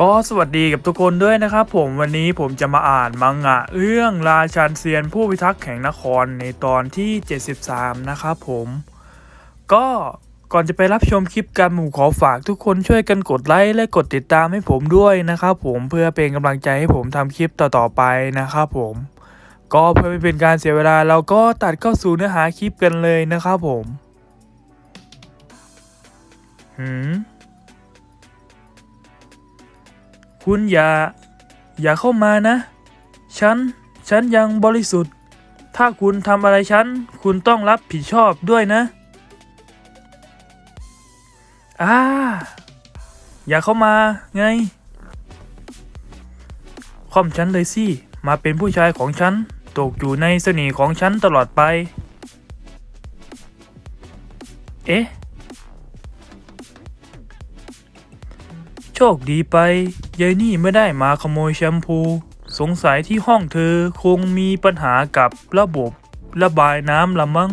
ก็สวัสดีกับทุกคนด้วยนะครับผมวันนี้ผมจะมาอ่านมังงะเรื่องราชันเซียนผู้พิทักษ์แห่งนครในตอนที่ 73 นะครับผม ก็ก่อนจะไปรับชมคลิปกันหมู่ขอฝากทุกคนช่วยกันกดไลค์และกดติดตามให้ผมด้วยนะครับผมเพื่อเป็นกำลังใจให้ผมทำคลิปต่อๆไปนะครับผม ก็เพื่อไม่เป็นการเสียเวลาเราก็ตัดเข้าสู่เนื้อหาคลิปกันเลยนะครับผมหืม คุณอย่า อย่าเข้ามานะ ฉัน ฉันยังบริสุทธิ์ ถ้าคุณทำอะไรฉัน คุณต้องรับผิดชอบด้วยนะอ่าอย่าเข้ามาไง ค่อมฉันเลยสิ มาเป็นผู้ชายของฉัน ตกอยู่ในเสน่ห์ของฉันตลอดไป เอ๊ะ ชคดีไปยายนี่ไม่ได้มาขโมยแชมพู สงสัยที่ห้องเธอคงมีปัญหากับระบบระบายน้ำละมั้ง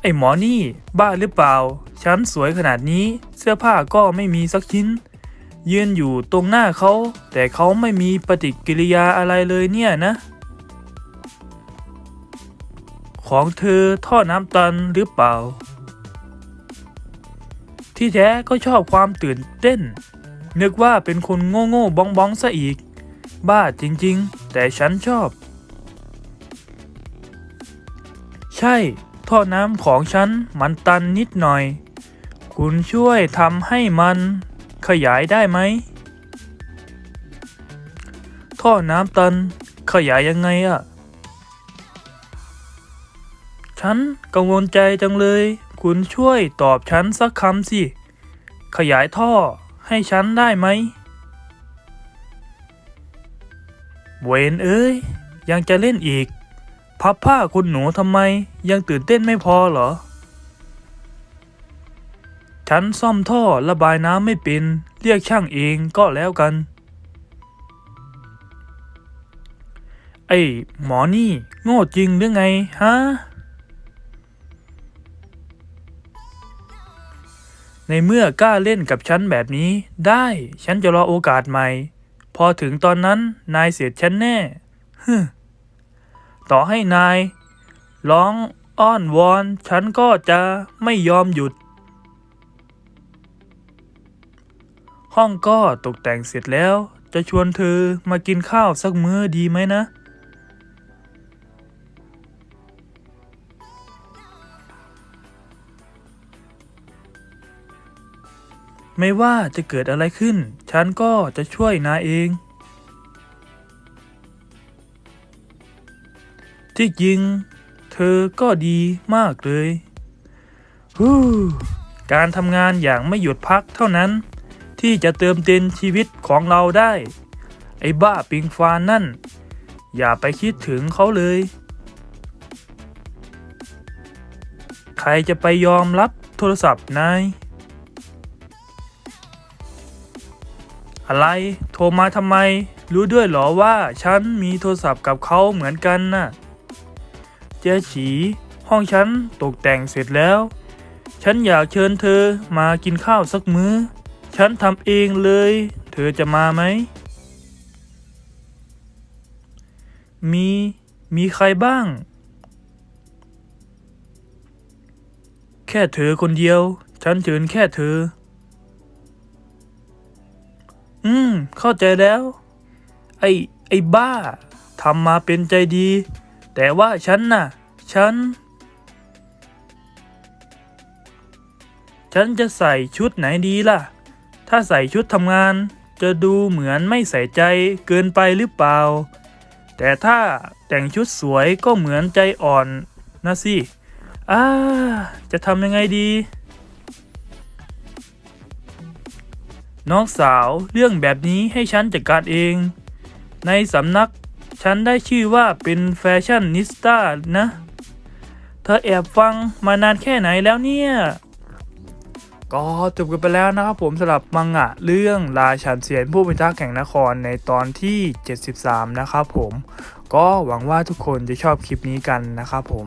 ไอหมอนี่ บ้าหรือเปล่า ฉันสวยขนาดนี้ เสื้อผ้าก็ไม่มีสักชิ้น ยืนอยู่ตรงหน้าเขา แต่เขาไม่มีปฏิกิริยาอะไรเลยเนี่ยนะ ของเธอท่อน้ำตันหรือเปล่า ที่แท้ก็ชอบความตื่นเต้น นึกว่าเป็นคนโง่โง่บ้องบ้องๆซะอีก บ้าจริงๆ แต่ฉันชอบ ใช่ ท่อน้ำของฉันมันตันนิดหน่อย คุณช่วยทำให้มันขยายได้ไหม ท่อน้ำตันขยายยังไงอะฉันกังวลใจจังเลย คุณช่วยตอบฉันสักคำสิ ขยายท่อให้ฉันได้ไหม เวนเอ้ย ยังจะเล่นอีก พับผ้าคุณหนูทำไม ยังตื่นเต้นไม่พอเหรอ ฉันซ่อมท่อระบายน้ำไม่เป็น เรียกช่างเองก็แล้วกัน ไอ้หมอนี่ โง่จริงหรือไงฮะ ในเมื่อกล้าเล่นกับฉันแบบนี้ ได้ฉันจะรอโอกาสใหม่ พอถึงตอนนั้นนายเสียฉันแน่ฮึต่อให้นาย ร้องอ้อนวอน ฉันก็จะไม่ยอมหยุด ห้องก็ตกแต่งเสร็จแล้ว จะชวนเธอมากินข้าวสักมื้อดีไหมนะ ไม่ว่าจะเกิดอะไรขึ้น ฉันก็จะช่วยนายเอง ที่จริง เธอก็ดีมากเลยฮู้การทำงานอย่างไม่หยุดพักเท่านั้น ที่จะเติมเต็มชีวิตของเราได้ ไอ้บ้าปิงฟานนั่น อย่าไปคิดถึงเขาเลย ใครจะไปยอมรับโทรศัพท์นาย อะไร โทรมาทำไม รู้ด้วยเหรอว่าฉันมีโทรศัพท์กับเขาเหมือนกันน่ะ เจ๊ฉี ห้องฉันตกแต่งเสร็จแล้ว ฉันอยากเชิญเธอมากินข้าวสักมื้อ ฉันทำเองเลย เธอจะมาไหม มี มีใครบ้าง แค่เธอคนเดียว ฉันเชิญแค่เธอ อืม เข้าใจแล้ว ไอ้ไอ้บ้าทำมาเป็นใจดี แต่ว่าฉันน่ะ ฉัน ฉันจะใส่ชุดไหนดีล่ะ ถ้าใส่ชุดทำงาน จะดูเหมือนไม่ใส่ใจเกินไปหรือเปล่า แต่ถ้าแต่งชุดสวยก็เหมือนใจอ่อนนะสิ อ่า จะทำยังไงดี น้องสาวเรื่องแบบนี้ให้ฉันจัดการเอง ในสำนักฉันได้ชื่อว่าเป็นแฟชั่นนิสต้านะ เธอแอบฟังมานานแค่ไหนแล้วเนี่ย ก็จบกันไปแล้วนะครับผมสำหรับมังงะเรื่องราชันเสียนผู้พิทักษ์แห่งนครในตอนที่ 73 นะครับผม ก็หวังว่าทุกคนจะชอบคลิปนี้กันนะครับผม